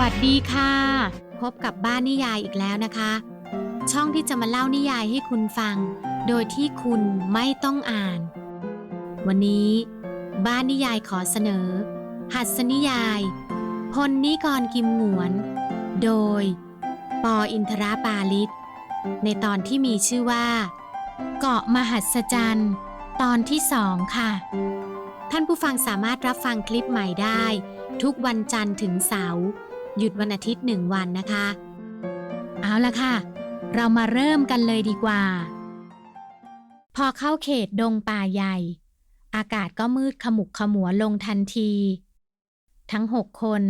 วัสดีค่ะ พบกับบ้านนิยายอีกแล้วนะคะ ช่องที่จะมาเล่านิยายให้คุณฟัง โดยที่คุณไม่ต้องอ่าน วันนี้ บ้านนิยายขอเสนอ หัสนิยาย พลนิกรกิมหงวน โดย ปออินทราปาลิศในตอนที่มีชื่อว่า เกาะมหัศจรรย์ ตอนที่สองค่ะ ท่านผู้ฟังสามารถรับฟังคลิปใหม่ได้ทุกวันจันทร์ถึงเสาร์ หยุดวันอาทิตย์หนึ่งวันนะคะ เอาละค่ะ เรามาเริ่มกันเลยดีกว่า พอเข้าเขตดงป่าใหญ่ อากาศก็มืดขมุกขมัวลงทันที ทั้งหกคน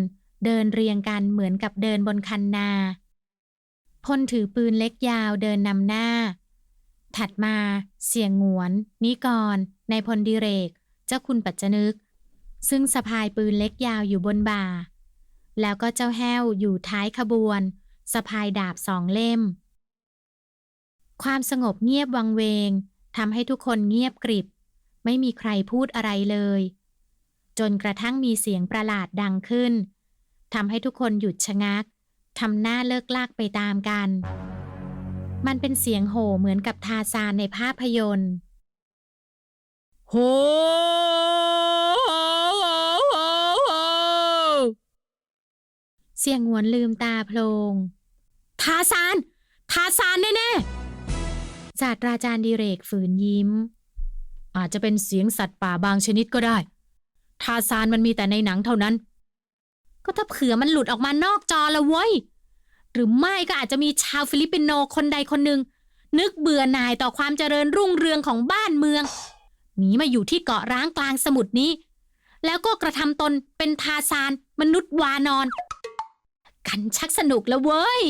เดินเรียงกันเหมือนกับเดินบนคันนา พลถือปืนเล็กยาวเดินนำหน้า ถัดมาเสียงงวน นิกรนายพลดิเรก เจ้าคุณปัจจนึก ซึ่งสะพายปืนเล็กยาวอยู่บนบ่า แล้วก็เจ้าแห้วอยู่ท้ายขบวนสะพายดาบสองเล่ม ความสงบเงียบวังเวงทำให้ทุกคนเงียบกริบ ไม่มีใครพูดอะไรเลย จนกระทั่งมีเสียงประหลาดดังขึ้นทำให้ทุกคนหยุดชะงักทำหน้าเลิกลากไปตามกัน มันเป็นเสียงโห่เหมือนกับทาซานในภาพยนตร์ โห เสียงหวนลืมตาโพลงทาซานทาซานแน่ๆศาสตราจารย์ดิเรกฝืนยิ้ม อาจจะเป็นเสียงสัตว์ป่าบางชนิดก็ได้ทาซานมันมีแต่ในหนังเท่านั้น ก็ถ้าเผื่อมันหลุดออกมานอกจอละเว้ย หรือไม่ก็อาจจะมีชาวฟิลิปปินโนคนใดคนหนึ่ง นึกเบื่อหน่ายต่อความเจริญรุ่งเรืองของบ้านเมืองหนีมาอยู่ที่เกาะร้างกลางสมุทรนี้ แล้วก็กระทำตนเป็นทาซานมนุษย์วานอน กันชักสนุกแล้วเว้ย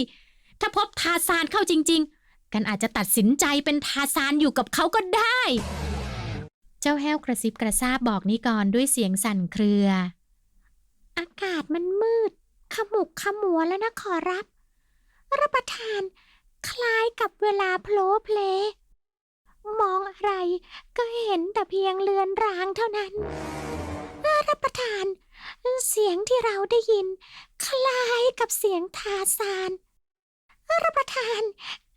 ถ้าพบทาซานเข้าจริง ๆ กันอาจจะตัดสินใจเป็นทาซานอยู่กับเขาก็ได้ เจ้าแห้วกระซิบกระซาบบอกนิกรด้วยเสียงสั่นเครือ อากาศมันมืด ขมุกขมัวแล้วนะขอรับ รับประทาน คล้ายกับเวลาโผลเพล มองอะไรก็เห็นแต่เพียงเลือนรางเท่านั้นรับประทาน เสียงที่เราได้ยิน คล้ายกับเสียงทาซานรับประทาน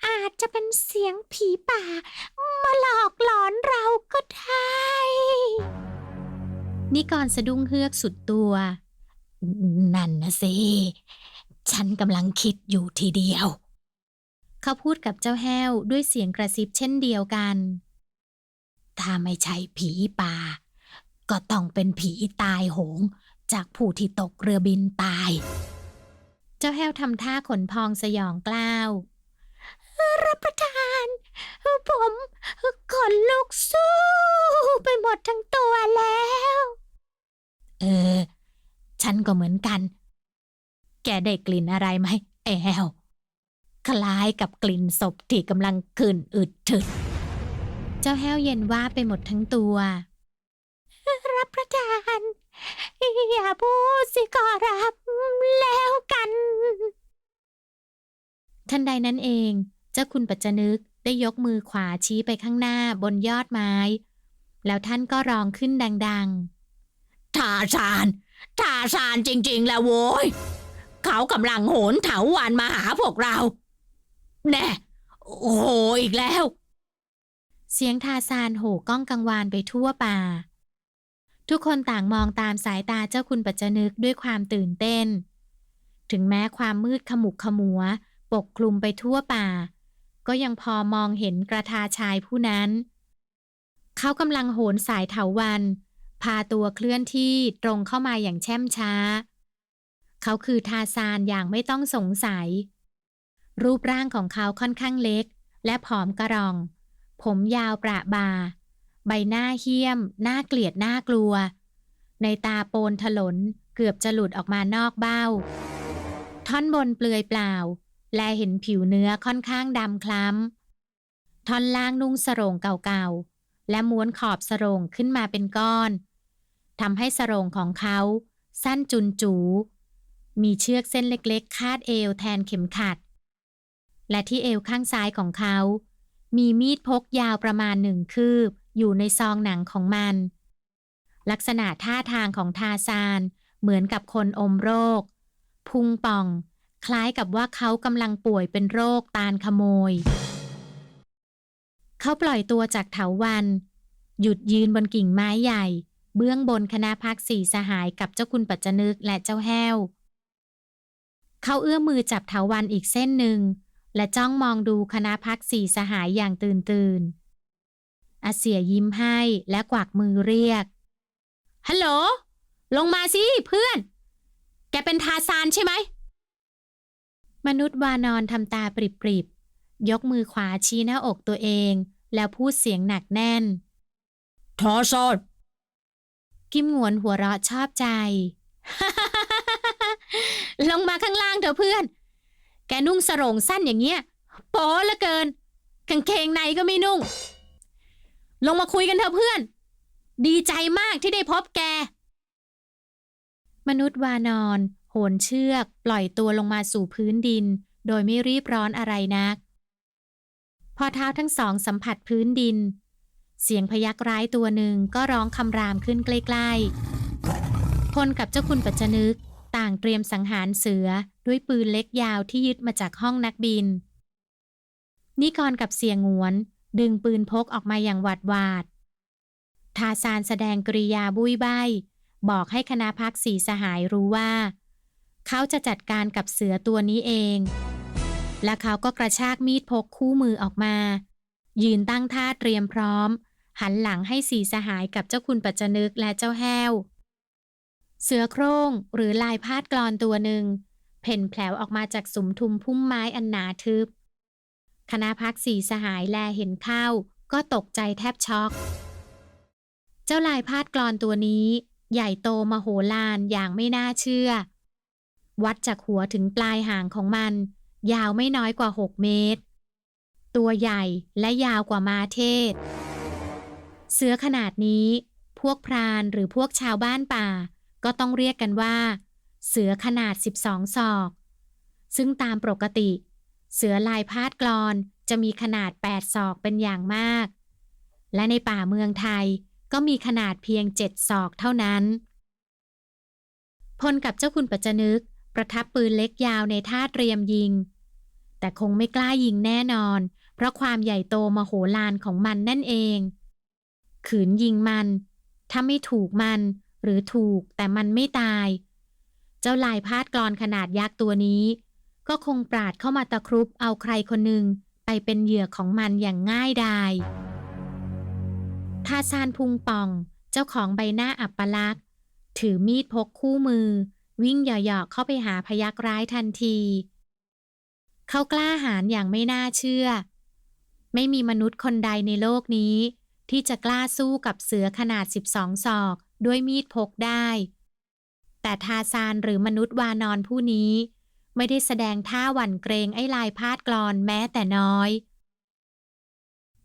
อาจจะเป็นเสียงผีป่า มาหลอกหลอนเราก็ได้ นิกรสะดุ้งเฮือกสุดตัว นั่นนะสิ ฉันกำลังคิดอยู่ทีเดียว เขาพูดกับเจ้าแห้วด้วยเสียงกระซิบเช่นเดียวกัน ถ้าไม่ใช่ผีป่า ก็ต้องเป็นผีตายโหง จากผู้ที่ตกเรือบินตาย เจ้าแห้วทำท่าขนพองสยองกล้าว รับประทาน ผมขนลุกสู้ ไปหมดทั้งตัวแล้ว เออ ฉันก็เหมือนกัน แกได้กลิ่นอะไรไหมแอลคล้ายกับกลิ่นศพที่กำลังขึ้นอึดถึดเจ้าแห้วเย็นว่าไปหมดทั้งตัว รับประทาน อย่าพูดสิขอรับแล้วกัน ทันใดนั้นเอง เจ้าคุณปัจจนึกได้ยกมือขวาชี้ไปข้างหน้าบนยอดไม้ แล้วท่านก็ร้องขึ้นดังทาซานทาซานจริง ๆ แล้วโว้ย เขากำลังโหนเถาวันมาหาพวกเรา แน่ โอ้โหอีกแล้วๆเสียงทาซานโห่ก้องกังวานไปทั่วป่า ทุกคนต่างมองตามสายตาเจ้าคุณปัจจนึกด้วยความตื่นเต้น ถึงแม้ความมืดขมุกขมัว ปกคลุมไปทั่วป่า ก็ยังพอมองเห็นกระทาชายผู้นั้น เขากำลังโหนสายเถาวัน พาตัวเคลื่อนที่ตรงเข้ามาอย่างแช่มช้า เขาคือทาซานอย่างไม่ต้องสงสัย รูปร่างของเขาค่อนข้างเล็ก และผอมกระรอง ผมยาวประบา ใบหน้าเหี้ยม หน่าเกลียดหน่ากลัว ในตาโปนถลน เกือบจะหลุดออกมานอกเบ้า ท่อนบนเปลือยเปล่า และเห็นผิวเนื้อค่อนข้างดำคล้ำ ท่อนล่างนุ่งสรงเก่าๆ และม้วนขอบสรงขึ้นมาเป็นก้อนทำให้สรงของเขา สั้นจุนจู มีเชือกเส้นเล็กๆ คาดเอวแทนเข็มขัด และที่เอวข้างซ้ายของเขา มีมีดพกยาวประมาณหนึ่งคืบ อยู่ในซองหนังของมัน ลักษณะท่าทางของทาซาน เหมือนกับคนอมโรค พุงป่อง คล้ายกับว่าเขากำลังป่วยเป็นโรคตาลขโมย เขาปล่อยตัวจากเถาวัน หยุดยืนบนกิ่งไม้ใหญ่ เบื้องบนคณะพักสี่สหายกับเจ้าคุณปัจจนึกและเจ้าแห้ว เขาเอื้อมมือจับเถาวันอีกเส้นหนึ่งและจ้องมองดูคณะพักสี่สหายอย่างตื่นตื่น อาเสียยิ้มให้และกวักมือเรียก ฮัลโหล ลงมาสิเพื่อน แกเป็นทาซานใช่ไหม มนุษย์วานอนทำตาปริบๆ ยกมือขวาชี้หน้าอกตัวเอง แล้วพูดเสียงหนักแน่นทอซอนกิมหงวนหัวเราะชอบใจ ลงมาข้างล่างเถอะเพื่อน แกนุ่งสรงสั้นอย่างเงี้ยโป๊เหลือเกิน กางเกงในก็ไม่นุ่ง ลงมาคุยกันเถอะเพื่อน ดีใจมากที่ได้พบแก มนุษย์วานอน โหนเชือก ปล่อยตัวลงมาสู่พื้นดิน โดยไม่รีบร้อนอะไรนัก พอเท้าทั้งสองสัมผัสพื้นดิน เสียงพยักร้ายตัวหนึ่งก็ร้องคำรามขึ้นใกล้ๆพลกับเจ้าคุณปัจจนึก ต่างเตรียมสังหารเสือด้วยปืนเล็กยาวที่ยึดมาจากห้องนักบินนิกรกับเสียงหวน ดึงปืนพกออกมาอย่างหวาดหวาด ทาซานแสดงกริยาบุยใบบอกให้คณะพักสีสหายรู้ว่า เขาจะจัดการกับเสือตัวนี้เอง และเขาก็กระชากมีดพกคู่มือออกมา ยืนตั้งท่าเตรียมพร้อม หันหลังให้สีสหายกับเจ้าคุณปัจจนึกและเจ้าแห้ว เสือโคร่งหรือลายพาดกรอนตัวหนึ่งเพ่นแผลวออกมาจากสุมทุมพุ่มไม้อันหนาทึบ คณะพักสีสหายแลเห็นเข้า ก็ตกใจแทบช็อก เจ้าลายพาดกรอนตัวนี้ ใหญ่โตมโหฬารอย่างไม่น่าเชื่อ วัดจากหัวถึงปลายหางของมัน ยาวไม่น้อยกว่า6เมตร ตัวใหญ่และยาวกว่ามาเทศ เสือขนาดนี้ พวกพรานหรือพวกชาวบ้านป่า ก็ต้องเรียกกันว่า เสือขนาด 12 ศอก ซึ่งตามปกติ เสือลายพาดกรอนจะมีขนาด 8 ศอกเป็นอย่างมาก และในป่าเมืองไทยก็มีขนาดเพียง 7 ศอกเท่านั้น พลกับเจ้าคุณปัจจนึกประทับปืนเล็กยาวในท่าเตรียมยิง แต่คงไม่กล้ายิงแน่นอน เพราะความใหญ่โตมโหฬารของมันนั่นเอง ขืนยิงมัน ถ้าไม่ถูกมัน หรือถูกแต่มันไม่ตาย เจ้าลายพาดกรอนขนาดยักษ์ตัวนี้ ก็คงปราดเข้ามาตะครุบเอาใครคนหนึ่งไปเป็นเหยื่อของมันอย่างง่ายดายทาซานพุงป่อง เจ้าของใบหน้าอับปลักษ์ถือมีดพกคู่มือ วิ่งเหยาะๆเข้าไปหาพยักร้ายทันที เขากล้าหาญอย่างไม่น่าเชื่อ ไม่มีมนุษย์คนใดในโลกนี้ ที่จะกล้าสู้กับเสือขนาด 12 ศอก ด้วยมีดพกได้ แต่ทาซานหรือมนุษย์วานอนผู้นี้ ไม่ได้แสดงท่าหวั่นเกรงไอ้ลายพาดกรอนแม้แต่น้อย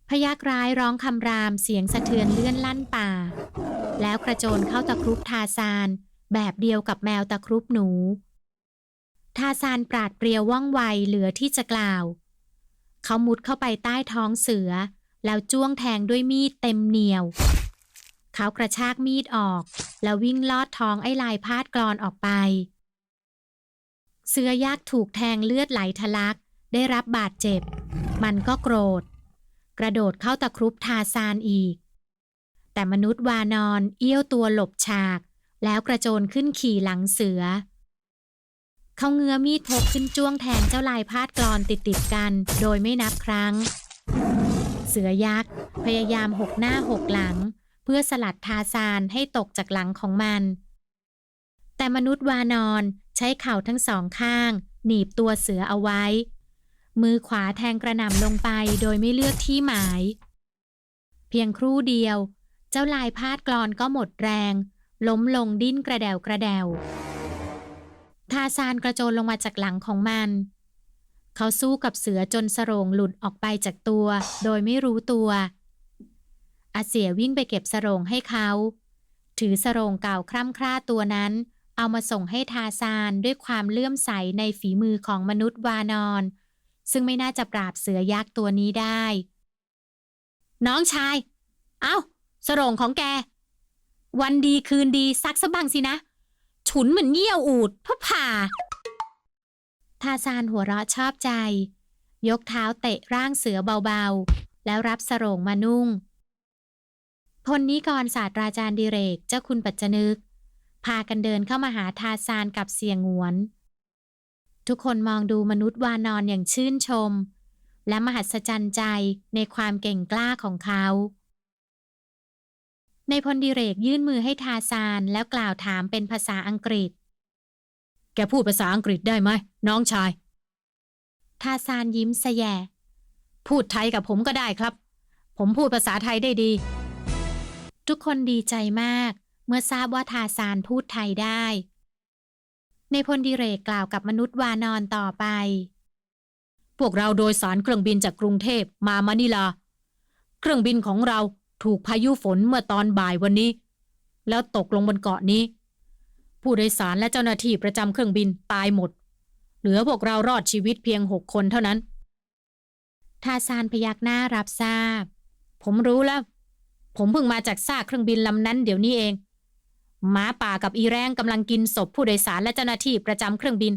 พยักร้ายร้องคำรามเสียงสะเทือนเลื่อนลั่นป่า แล้วกระโจนเข้าตะครุบทาซานแบบเดียวกับแมวตะครุบหนู ทาซานปราดเปรียวว่องไวเหลือที่จะกล่าว เขามุดเข้าไปใต้ท้องเสือ แล้วจ้วงแทงด้วยมีดเต็มเหนียว เขากระชากมีดออก แล้ววิ่งลอดท้องไอ้ลายพาดกรอนออกไป เสือยักษ์ถูกแทงเลือดไหลทะลัก ได้รับบาดเจ็บ มันก็โกรธ กระโดดเข้าตะครุบทาซานอีก แต่มนุษย์วานอนเอี้ยวตัวหลบฉาก แล้วกระโจนขึ้นขี่หลังเสือ เขาเงื้อมีดพกขึ้นจ้วงแทงเจ้าลายพาดกรอนติดติดกัน โดยไม่นับครั้ง เสือยักษ์พยายามหกหน้าหกหลัง เพื่อสลัดทาซานให้ตกจากหลังของมันแต่มนุษย์วานอน ช้เข่าทั้งสองข้าง หนีบตัวเสือเอาไว้ มือขวาแทงกระหน่ำลงไปโดยไม่เลือกที่หมาย เพียงครู่เดียว เจ้าลายพาดกรอนก็หมดแรง ล้มลงดิ้นกระเดวกระเดวทาซานกระโจนลงมาจากหลังของมัน เขาสู้กับเสือจนสโรงหลุดออกไปจากตัว โดยไม่รู้ตัว อาเสียวิ่งไปเก็บสโรงให้เขา ถือสโรงเก่าคร่ำคร่าตัวนั้น เอามาส่งให้ทาซานด้วยความเลื่อมใสในฝีมือของมนุษย์วานอน ซึ่งไม่น่าจะปราบเสือยักษ์ตัวนี้ได้ น้องชาย เอ้า สรงของแก วันดีคืนดีซักสะบังสินะ ฉุนเหมือนเยี่ยวอูดพะผ่า ทาซานหัวเราะชอบใจ ยกเท้าเตะร่างเสือเบาๆ แล้วรับสรงมานุ่งพลนิกรศาสตราจารย์ดิเรกเจ้าคุณปัจจนึก พากันเดินเข้ามาหาทาซานกับเสียงหวน ทุกคนมองดูมนุษย์วานอนอย่างชื่นชม และมหัศจรรย์ใจในความเก่งกล้าของเขา ในพลดิเรกยื่นมือให้ทาซานแล้วกล่าวถามเป็นภาษาอังกฤษ แกพูดภาษาอังกฤษได้ไหม น้องชาย ทาซานยิ้มแสแยะ พูดไทยกับผมก็ได้ครับ ผมพูดภาษาไทยได้ดี ทุกคนดีใจมาก เมื่อทราบว่าทาซานพูดไทยได้ ในพลดิเรกกล่าวกับมนุษย์วานอนต่อไป พวกเราโดยสารเครื่องบินจากกรุงเทพมามะนิลา เครื่องบินของเราถูกพายุฝนเมื่อตอนบ่ายวันนี้ แล้วตกลงบนเกาะนี้ ผู้โดยสารและเจ้าหน้าที่ประจำเครื่องบินตายหมด เหลือพวกเรารอดชีวิตเพียงหกคนเท่านั้นทาซานพยักหน้ารับทราบ ผมรู้แล้ว ผมเพิ่งมาจากซากเครื่องบินลำนั้นเดี๋ยวนี้เอง หมาป่ากับอีแรงกำลังกินศพผู้โดยสารและเจ้าหน้าที่ประจำเครื่องบิน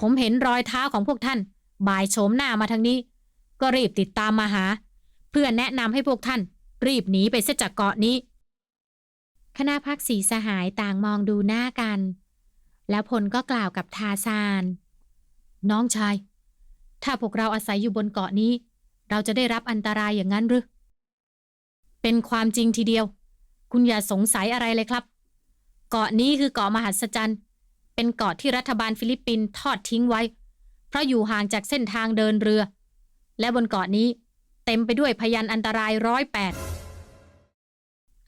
ผมเห็นรอยเท้าของพวกท่าน บ่ายโฉมหน้ามาทางนี้ ก็รีบติดตามมาหา เพื่อแนะนำให้พวกท่าน รีบหนีไปเสียจากเกาะนี้ คณะพักสีสหายต่างมองดูหน้ากัน แล้วพลก็กล่าวกับทาซาน น้องชาย ถ้าพวกเราอาศัยอยู่บนเกาะนี้ เราจะได้รับอันตรายอย่างนั้นหรือ เป็นความจริงทีเดียว คุณอย่าสงสัยอะไรเลยครับ เกาะนี้คือเกาะมหัศจรรย์ เป็นเกาะที่รัฐบาลฟิลิปปินส์ทอดทิ้งไว้ เพราะอยู่ห่างจากเส้นทางเดินเรือ และบนเกาะนี้เต็มไปด้วยพยานอันตรายร้อยแปด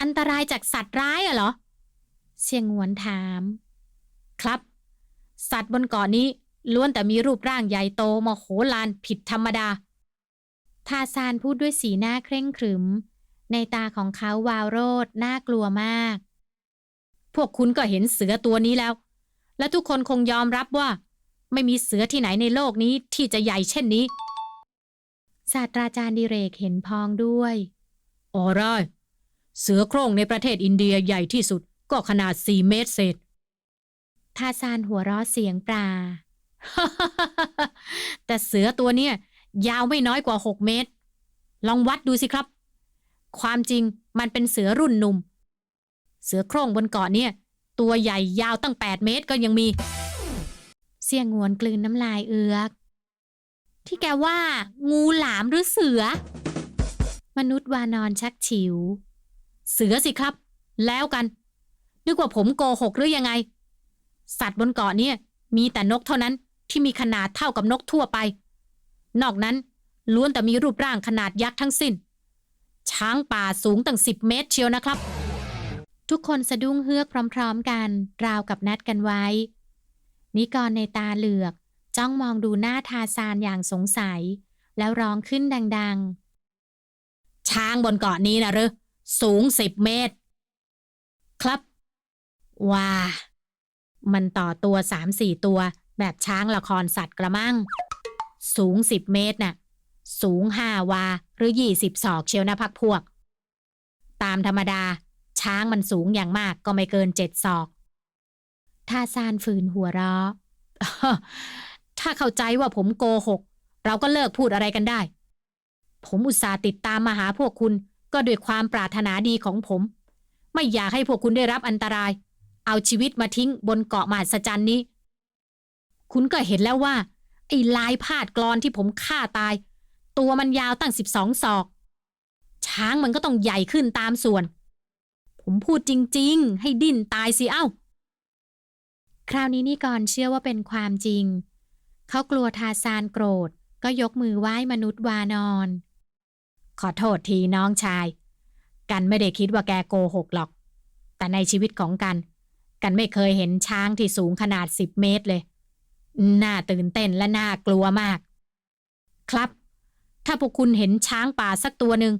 อันตรายจากสัตว์ร้ายอะเหรอเสียงหวนถาม ครับ สัตว์บนเกาะนี้ล้วนแต่มีรูปร่างใหญ่โตมโหฬารผิดธรรมดาทาซานพูดด้วยสีหน้าเคร่งขรึม ในตาของเขาวาวโรดน่ากลัวมาก พวกคุณก็เห็นเสือตัวนี้แล้ว และทุกคนคงยอมรับว่า ไม่มีเสือที่ไหนในโลกนี้ที่จะใหญ่เช่นนี้ ศาสตราจารย์ดิเรกเห็นพ้องด้วยอ๋อได้เสือโคร่งในประเทศอินเดียใหญ่ที่สุดก็ขนาด4เมตรเศษ ทาซานหัวเราะเสียงปลา แต่เสือตัวเนี้ยยาวไม่น้อยกว่า6เมตร ลองวัดดูสิครับ ความจริงมันเป็นเสือรุ่นหนุ่ม เสือโคร่งบนเกาะเนี่ย ตัวใหญ่ยาวตั้ง 8 เมตรก็ยังมี เสียงงวนกลืนน้ำลายเอือก ที่แกว่า งูหลามหรือเสือ มนุษย์วานอนชักฉิว เสือสิครับ แล้วกัน นึกว่าผมโกหกหรือยังไง สัตว์บนเกาะเนี่ย มีแต่นกเท่านั้นที่มีขนาดเท่ากับนกทั่วไป นอกนั้นล้วนแต่มีรูปร่างขนาดยักษ์ทั้งสิ้น ช้างป่าสูงตั้งสิบเมตรเชียวนะครับ ทุกคนสะดุ้งเฮือกพร้อมๆกัน ราวกับนัดกันไว้ นิกรในตาเหลือก จ้องมองดูหน้าทาซานอย่างสงสัย แล้วร้องขึ้นดังๆ ช้างบนเกาะนี้นะหรือสูงสิบเมตร ครับ ว้า มันต่อตัวสามสี่ตัว แบบช้างละครสัตว์กระมัง สูงสิบเมตรน่ะ สูงห้าวา หรือยี่สิบศอกเชียวนะพักพวก ตามธรรมดา ช้างมันสูงอย่างมากก็ไม่เกินเจ็ดศอกๆทาซานฝืนหัวเราะถ้าเข้าใจว่าผมโกหก เราก็เลิกพูดอะไรกันได้ ผมอุตส่าห์ติดตามมาหาพวกคุณก็ด้วยความปรารถนาดีของผม ไม่อยากให้พวกคุณได้รับอันตราย เอาชีวิตมาทิ้งบนเกาะมหัศจรรย์นี้ คุณก็เห็นแล้วว่าไอ้ลายพาดกรอนที่ผมฆ่าตาย ตัวมันยาวตั้งสิบสองศอก ช้างมันก็ต้องใหญ่ขึ้นตามส่วน ผมพูดจริง ๆ ให้ดิ้นตายสิเอ้า คราวนี้นิกรเชื่อว่าเป็นความจริง เขากลัวทาซานโกรธ ก็ยกมือไหว้มนุษย์วานอน ขอโทษทีน้องชาย กันไม่ได้คิดว่าแกโกหกหรอก แต่ในชีวิตของกัน กันไม่เคยเห็นช้างที่สูงขนาดสิบเมตรเลย น่าตื่นเต้นและน่ากลัวมาก ครับ ถ้าพวกคุณเห็นช้างป่าสักตัวหนึ่ง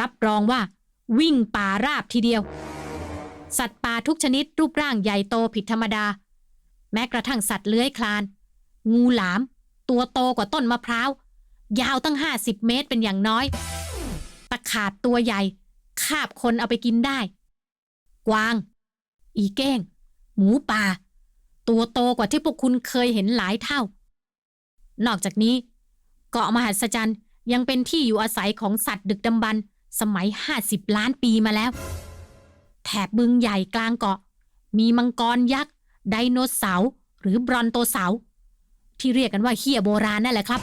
รับรองว่า วิ่งป่าราบทีเดียว สัตว์ป่าทุกชนิดรูปร่างใหญ่โตผิดธรรมดา แม้กระทั่งสัตว์เลื้อยคลาน งูหลาม ตัวโตกว่าต้นมะพร้าว ยาวตั้งห้าสิบเมตรเป็นอย่างน้อย ตะขาบตัวใหญ่ คาบคนเอาไปกินได้ กวาง อีเก้ง หมูป่า ตัวโตกว่าที่พวกคุณเคยเห็นหลายเท่า นอกจากนี้เกาะมหัศจรรย์ ยังเป็นที่อยู่อาศัยของสัตว์ดึกดำบรรพ์สมัย 50 ล้านปีมาแล้ว แถบบึงใหญ่กลางเกาะ มีมังกรยักษ์ ไดโนเสาร์หรือบรอนโตเสาร์ที่เรียกกันว่าเฮียโบราณนั่นแหละครับ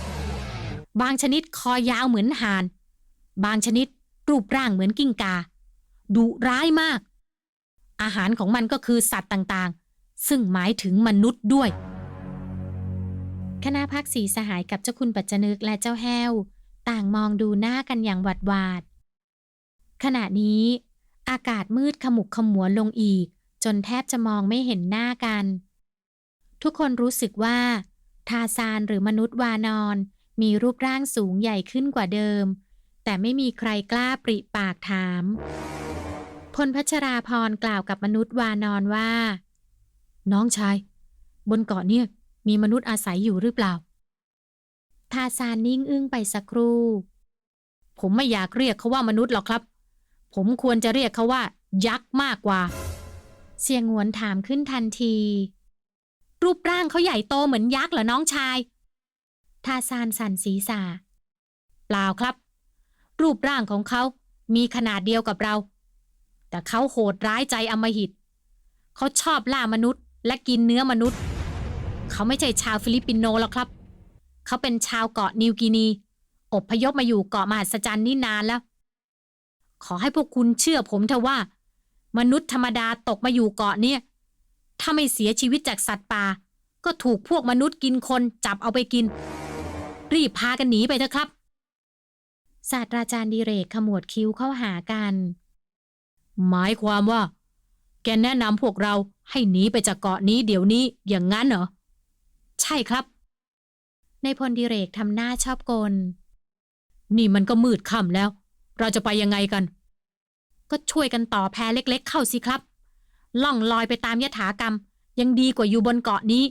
บางชนิดคอยาวเหมือนห่าน บางชนิดรูปร่างเหมือนกิ้งกา ดุร้ายมาก อาหารของมันก็คือสัตว์ต่างๆ ซึ่งหมายถึงมนุษย์ด้วย คณะพักสีสหายกับเจ้าคุณปัจจนึกและเจ้าแห้ว ต่างมองดูหน้ากันอย่างหวาดหวาด ขณะนี้ อากาศมืดขมุกขมัวลงอีก จนแทบจะมองไม่เห็นหน้ากัน ทุกคนรู้สึกว่า ทาซานหรือมนุษย์วานอน มีรูปร่างสูงใหญ่ขึ้นกว่าเดิม แต่ไม่มีใครกล้าปริปากถาม พลพัชราพรกล่าวกับมนุษย์วานอนว่า น้องชาย บนเกาะเนี่ยมีมนุษย์อาศัยอยู่หรือเปล่า ทาซานนิ่งอึ้งไปสักครู่ ผมไม่อยากเรียกเขาว่ามนุษย์หรอกครับ ผมควรจะเรียกเขาว่า ยักษ์มากกว่า เสียงหวนถามขึ้นทันที รูปร่างเขาใหญ่โตเหมือนยักษ์เหรอน้องชาย ทาซานสั่นศีษะเปล่าครับ รูปร่างของเขามีขนาดเดียวกับเรา แต่เขาโหดร้ายใจอำมหิต เขาชอบล่ามนุษย์และกินเนื้อมนุษย์ เขาไม่ใช่ชาวฟิลิปปินโนหรอกครับ เขาเป็นชาวเกาะนิวกินี อบพยพมาอยู่เกาะมหัศจรรย์นี่นานแล้ว ขอให้พวกคุณเชื่อผมเถอะว่า มนุษย์ธรรมดาตกมาอยู่เกาะเนี่ย ถ้าไม่เสียชีวิตจากสัตว์ป่า ก็ถูกพวกมนุษย์กินคนจับเอาไปกิน รีบพากันหนีไปเถอะครับ ศาสตราจารย์ดิเรกขมวดคิ้วเข้าหากัน หมายความว่า แกแนะนำพวกเราให้หนีไปจากเกาะนี้เดี๋ยวนี้อย่างนั้นเหรอ ใช่ครับ ในพลดิเรกทำหน้าชอบกล นี่มันก็มืดค่ำแล้ว เราจะไปยังไงกัน ก็ช่วยกันต่อแพเล็ก ๆ เข้าสิครับ ล่องลอยไปตามยถากรรม ยังดีกว่าอยู่บนเกาะนี้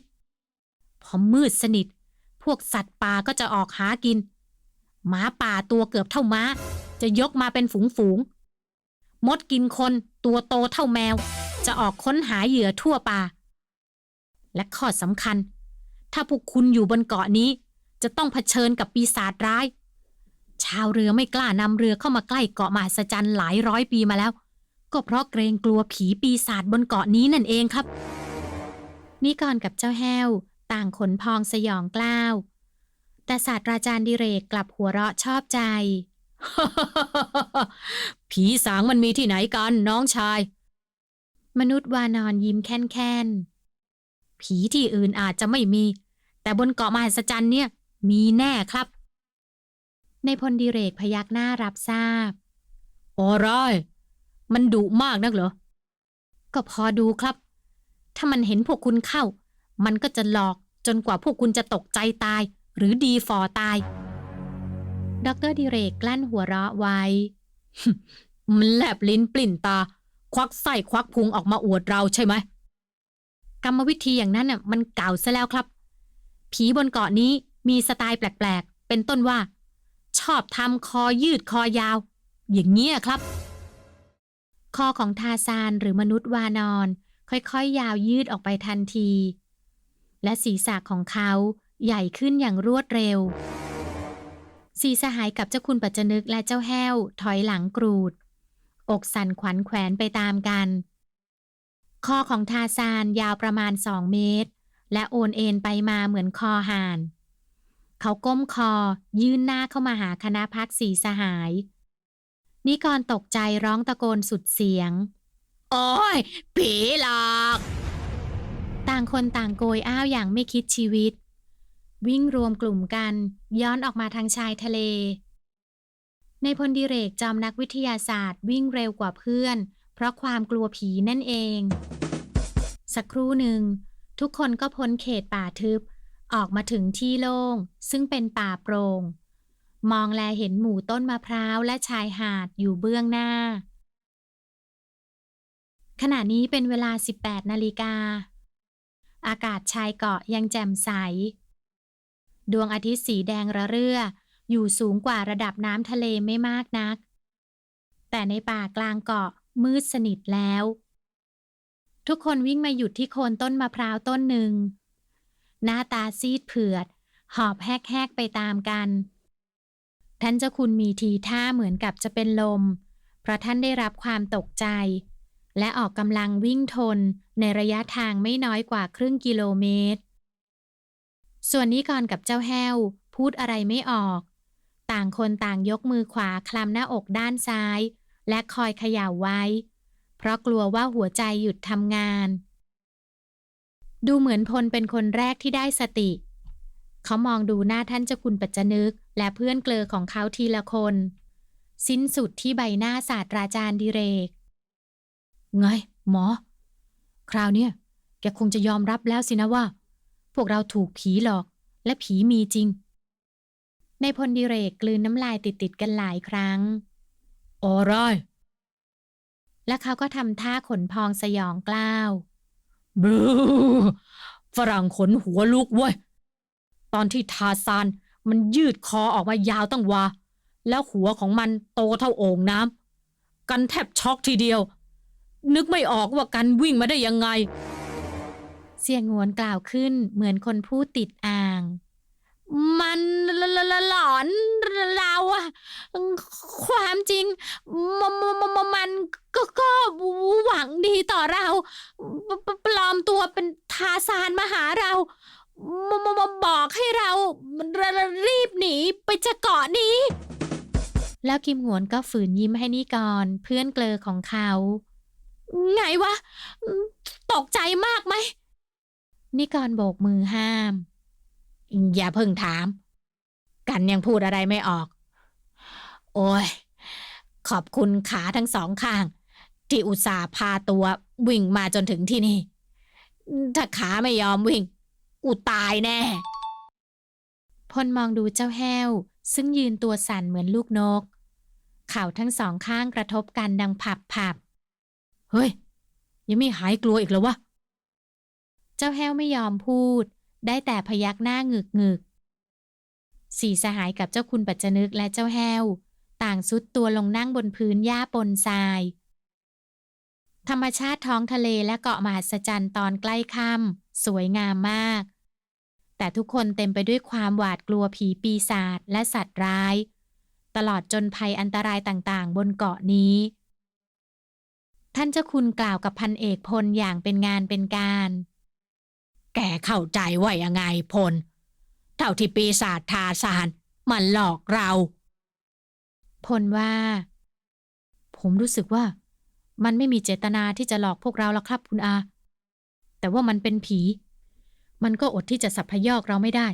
พอมืดสนิท พวกสัตว์ป่าก็จะออกหากิน หมาป่าตัวเกือบเท่าม้า จะยกมาเป็นฝูงๆมดกินคนตัวโตเท่าแมว จะออกค้นหาเหยื่อทั่วป่า และข้อสำคัญ ถ้าพวกคุณอยู่บนเกาะนี้ จะต้องเผชิญกับปีศาจร้าย ชาวเรือไม่กล้านำเรือเข้ามาใกล้เกาะมหัศจรรย์หลายร้อยปีมาแล้ว ก็เพราะเกรงกลัวผีปีศาจบนเกาะนี้นั่นเองครับ นิกรกับเจ้าแห้ว ต่างขนพองสยองกล้าว แต่ศาสตราจารย์ดิเรกกลับหัวเราะชอบใจ ผีสางมันมีที่ไหนกันน้องชาย มนุษย์วานอนยิ้มแค้น ผีที่อื่นอาจจะไม่มี แต่บนเกาะมหัศจรรย์เนี่ย มีแน่ครับ ในพลดิเรกพยักหน้ารับทราบโอ้ร้อยมันดุมากนักเหรอ ก็พอดูครับ ถ้ามันเห็นพวกคุณเข้า มันก็จะหลอกจนกว่าพวกคุณจะตกใจตาย หรือดีฟอตาย ดรดิเรกกลั้นหัวเราะไว้ มันแลบลิ้นปลิ้นตา ควักไส้ควักพุงออกมาอวดเราใช่ไหม กรรมวิธีอย่างนั้นน่ะมันเก่าซะแล้วครับ ผีบนเกาะนี้มีสไตล์แปลกๆ เป็นต้นว่า ชอบทำคอยืดคอยาว อย่างเงี้ยครับ คอของทาซานหรือมนุษย์วานอน ค่อยๆ ยาวยืดออกไปทันที และศีรษะของเขาใหญ่ขึ้นอย่างรวดเร็ว สีสหายกับเจ้าคุณปัจจนึกและเจ้าแห้วถอยหลังกรูด อกสั่นขวัญแขวนไปตามกัน คอของทาซานยาวประมาณสองเมตร และโอนเอ็นไปมาเหมือนคอห่าน เขาก้มคอยื่นหน้าเข้ามาหาคณะพักสีสหาย นิกรตกใจร้องตะโกนสุดเสียง โอ้ย ผีหลอก ต่างคนต่างโกยอ้าวอย่างไม่คิดชีวิต วิ่งรวมกลุ่มกันย้อนออกมาทางชายทะเล ในพลดิเรกจอมนักวิทยาศาสตร์วิ่งเร็วกว่าเพื่อน เพราะความกลัวผีนั่นเอง สักครู่หนึ่ง ทุกคนก็พ้นเขตป่าทึบ ออกมาถึงที่โล่ง ซึ่งเป็นป่าโปรง่งมองแลเห็นหมู่ต้นมะพร้าวและชายหาดอยู่เบื้องหน้า ขณะนี้เป็นเวลา 18 นาฬิกา อากาศชายเกาะยังแจ่มใส ดวงอาทิตย์สีแดงระเรื่อ อยู่สูงกว่าระดับน้ำทะเลไม่มากนัก แต่ในป่ากลางเกาะ มืดสนิทแล้ว ทุกคนวิ่งมาหยุดที่โคนต้นมะพร้าวต้นหนึ่ง หน้าตาซีดเผือด หอบแหกๆไปตามกัน ท่านเจ้าคุณมีทีท่าเหมือนกับจะเป็นลม เพราะท่านได้รับความตกใจ และออกกำลังวิ่งทนในระยะทางไม่น้อยกว่าครึ่งกิโลเมตร ส่วนนี้ก่อนกับเจ้าแห้ว พูดอะไรไม่ออก ต่างคนต่างยกมือขวาคลำหน้าอกด้านซ้าย และคอยเขย่าไว้ เพราะกลัวว่าหัวใจหยุดทำงาน ดูเหมือนพลเป็นคนแรกที่ได้สติ เขามองดูหน้าท่านเจ้าคุณปัจจนึก และเพื่อนเกลอของเขาทีละคน สิ้นสุดที่ใบหน้าศาสตราจารย์ดิเรก ไง หมอ คราวเนี้ยแกคงจะยอมรับแล้วสินะว่า พวกเราถูกผีหลอก และผีมีจริง ในพลดิเรกกลืนน้ำลายติดๆกันหลายครั้ง ออไรและเขาก็ทำท่าขนพองสยองกล้าวบรูฝรั่งขนหัวลุกเว้ย ตอนที่ทาซานมันยืดคอออกมายาวตั้งวา แล้วหัวของมันโตเท่าโอ่งน้ำกันแทบช็อกทีเดียว นึกไม่ออกว่ากันวิ่งมาได้ยังไง เสียงงวนกล่าวขึ้นเหมือนคนพูดติดอ่าง มันหลหลหลหลอนเราอะความจริงมมมมมันก็ก็หวังดีต่อเราปปปลอมตัวเป็นทาซานมาหาเรามมมบอกให้เรารรรีบหนีไปจากเกาะนี้ แล้วกิมหงวนก็ฝืนยิ้มให้นี่ก่อนเพื่อนเกลอของเขา ไงวะ ตกใจมากไหมนิกรโบกมือห้าม อย่าเพิ่งถาม กันยังพูดอะไรไม่ออก โอ้ย ขอบคุณขาทั้งสองข้าง ที่อุตส่าห์พาตัววิ่งมาจนถึงที่นี่ ถ้าขาไม่ยอมวิ่ง กูตายแน่ พลมองดูเจ้าแห้ว ซึ่งยืนตัวสั่นเหมือนลูกนก เข่าทั้งสองข้างกระทบกันดังผับผับ เฮ้ย ยังไม่หายกลัวอีกเหรอวะ เจ้าแห้วไม่ยอมพูด ได้แต่พยักหน้าหงึกหงึกสี่สหายกับเจ้าคุณปัจจนึกและเจ้าแห้ว ต่างซุดตัวลงนั่งบนพื้นหญ้าปนทราย ธรรมชาติท้องทะเลและเกาะมหัศจรรย์ตอนใกล้ค่ำสวยงามมาก แต่ทุกคนเต็มไปด้วยความหวาดกลัวผีปีศาจและสัตว์ร้าย ตลอดจนภัยอันตรายต่างๆ บนเกาะนี้ ท่านเจ้าคุณกล่าวกับพันเอกพลอย่างเป็นงานเป็นการ แกเข้าใจว่ายังไงพล เท่าที่ปีศาจทาสานมันหลอกเรา พลว่า ผมรู้สึกว่า มันไม่มีเจตนาที่จะหลอกพวกเราแล้วครับคุณอา แต่ว่ามันเป็นผี มันก็อดที่จะสับพยอกเราไม่ได้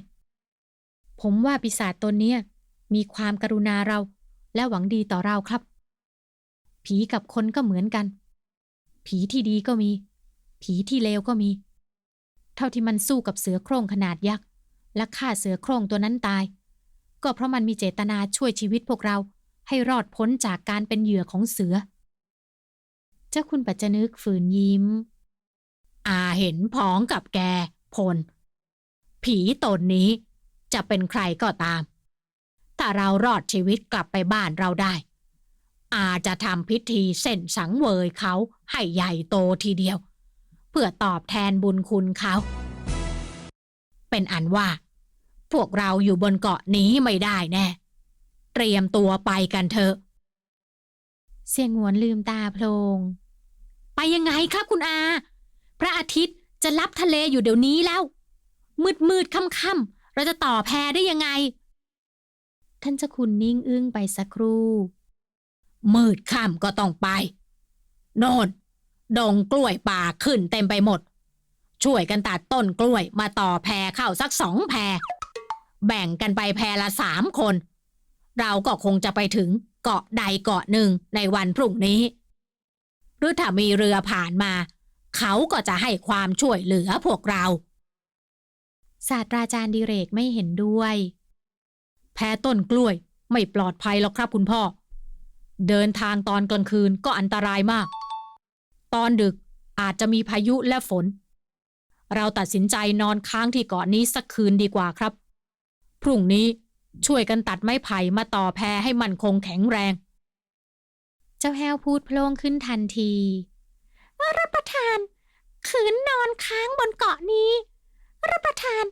ผมว่าปีศาจตนเนี้ยมีความกรุณาเราและหวังดีต่อเราครับ ผีกับคนก็เหมือนกัน ผีที่ดีก็มี ผีที่เลวก็มี เท่าที่มันสู้กับเสือโคร่งขนาดยักษ์และฆ่าเสือโคร่งตัวนั้นตาย ก็เพราะมันมีเจตนาช่วยชีวิตพวกเราให้รอดพ้นจากการเป็นเหยื่อของเสือ เจ้าคุณปัจจนึกฝืนยิ้ม อาเห็นพ้องกับแกพล ผีตนนี้จะเป็นใครก็ตาม ถ้าเรารอดชีวิตกลับไปบ้านเราได้ อาจะทำพิธีเส้นสังเวยเขาให้ใหญ่โตทีเดียว เพื่อตอบแทนบุญคุณเขา เป็นอันว่า พวกเราอยู่บนเกาะนี้ไม่ได้แน่ เตรียมตัวไปกันเถอะ เสียงหวนลืมตาโพลง ไปยังไงครับคุณอา พระอาทิตย์จะลับทะเลอยู่เดี๋ยวนี้แล้ว มืดมืดค่ำค่ำๆเราจะต่อแพได้ยังไง ท่านเจ้าคุณนิ่งอึ้งไปสักครู่ มืดค่ำก็ต้องไป โน่น ดงกล้วยป่าขึ้นเต็มไปหมด ช่วยกันตัดต้นกล้วยมาต่อแพรเข้าสักสองแพร แบ่งกันไปแพรละสามคน เราก็คงจะไปถึงเกาะใดเกาะหนึ่งในวันพรุ่งนี้ หรือถ้ามีเรือผ่านมา เขาก็จะให้ความช่วยเหลือพวกเรา ศาสตราจารย์ดิเรกไม่เห็นด้วย แพรต้นกล้วยไม่ปลอดภัยหรอกครับคุณพ่อ เดินทางตอนกลางคืนก็อันตรายมาก ตอนดึกอาจจะมีพายุและฝน เราตัดสินใจนอนค้างที่เกาะนี้สักคืนดีกว่าครับ พรุ่งนี้ช่วยกันตัดไม้ไผ่มาต่อแพรให้มันคงแข็งแรง เจ้าแห้วพูดโพลงขึ้นทันทีรับประทานขืนนอนค้างบนเกาะนี้ รับประทาน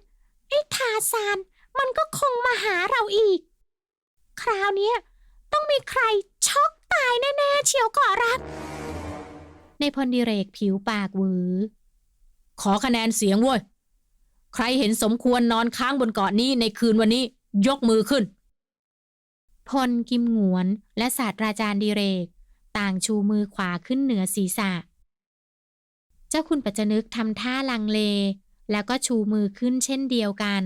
ไอ้ทาซานมันก็คงมาหาเราอีก คราวนี้ต้องมีใครช็อกตายแน่ ๆ เชียวขอรับ ในพลดิเรกผิวปากหวือ ขอคะแนนเสียงเว้ย ใครเห็นสมควรนอนค้างบนเกาะนี้ในคืนวันนี้ยกมือขึ้น พลกิมหงวนและศาสตราจารย์ดิเรก ต่างชูมือขวาขึ้นเหนือศีรษะ เจ้าคุณปัจจนึกทำท่าลังเล แล้วก็ชูมือขึ้นเช่นเดียวกัน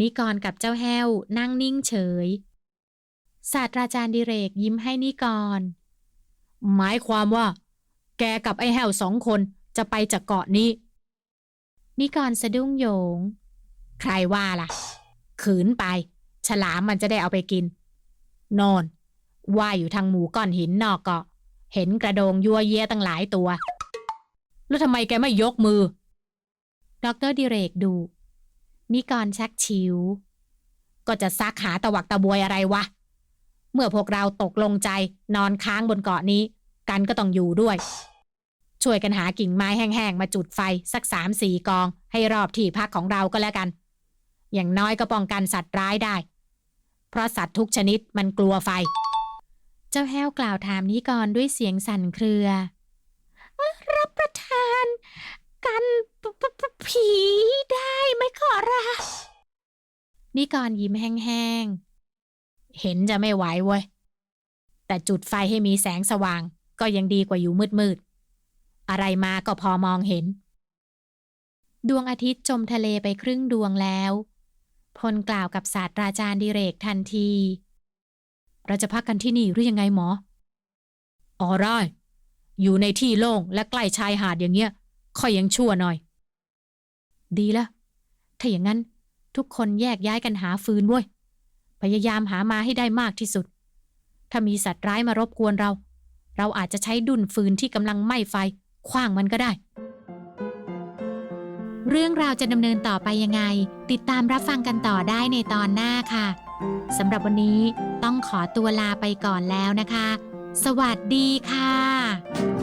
นิกรกับเจ้าแห้วนั่งนิ่งเฉยศาสตราจารย์ดิเรกยิ้มให้นิกร หมายความว่า แกกับไอ้แห้วสองคนจะไปจากเกาะนี้ นิกรสะดุ้งโยง ใครว่าล่ะ ขืนไป ฉลามมันจะได้เอาไปกิน นอน ว่ายอยู่ทางหมู่ก้อนหินนอกเกาะ เห็นกระโดงยัวเยียตั้งหลายตัว แล้วทำไมแกไม่ยกมือดอกเตอรดิเรกดู นิกรชักชิว ก็จะซักหาตะวักตะบวยอะไรวะ เมื่อพวกเราตกลงใจนอนค้างบนเกาะนี้ กันก็ต้องอยู่ด้วย ช่วยกันหากิ่งไม้แห้งๆมาจุดไฟสักสามสี่กอง ให้รอบที่พักของเราก็แล้วกัน อย่างน้อยก็ป้องกันสัตว์ร้ายได้ เพราะสัตว์ทุกชนิดมันกลัวไฟ เจ้าแห้วกล่าวถามนิกรด้วยเสียงสั่นเครือ รับประทาน กันผีได้ไหมขอรับนิกรยิ้มแห้งๆ เห็นจะไม่ไหวเว้ย แต่จุดไฟให้มีแสงสว่าง ก็ยังดีกว่าอยู่มืดๆ อะไรมาก็พอมองเห็น ดวงอาทิตย์จมทะเลไปครึ่งดวงแล้ว พลกล่าวกับศาสตราจารย์ดิเรกทันที เราจะพักกันที่นี่หรือยังไงหมออ๋อได้อยู่ในที่โล่งและใกล้ชายหาดอย่างเงี้ย ค่อยยังชั่วหน่อย ดีละ ถ้าอย่างนั้นทุกคนแยกย้ายกันหาฟืนเว้ย พยายามหามาให้ได้มากที่สุด ถ้ามีสัตว์ร้ายมารบกวนเรา เราอาจจะใช้ดุนฟืนที่กำลังไหม้ไฟคว้างมันก็ได้ เรื่องราวจะดำเนินต่อไปยังไง ติดตามรับฟังกันต่อได้ในตอนหน้าค่ะสำหรับวันนี้ต้องขอตัวลาไปก่อนแล้วนะคะ สวัสดีค่ะ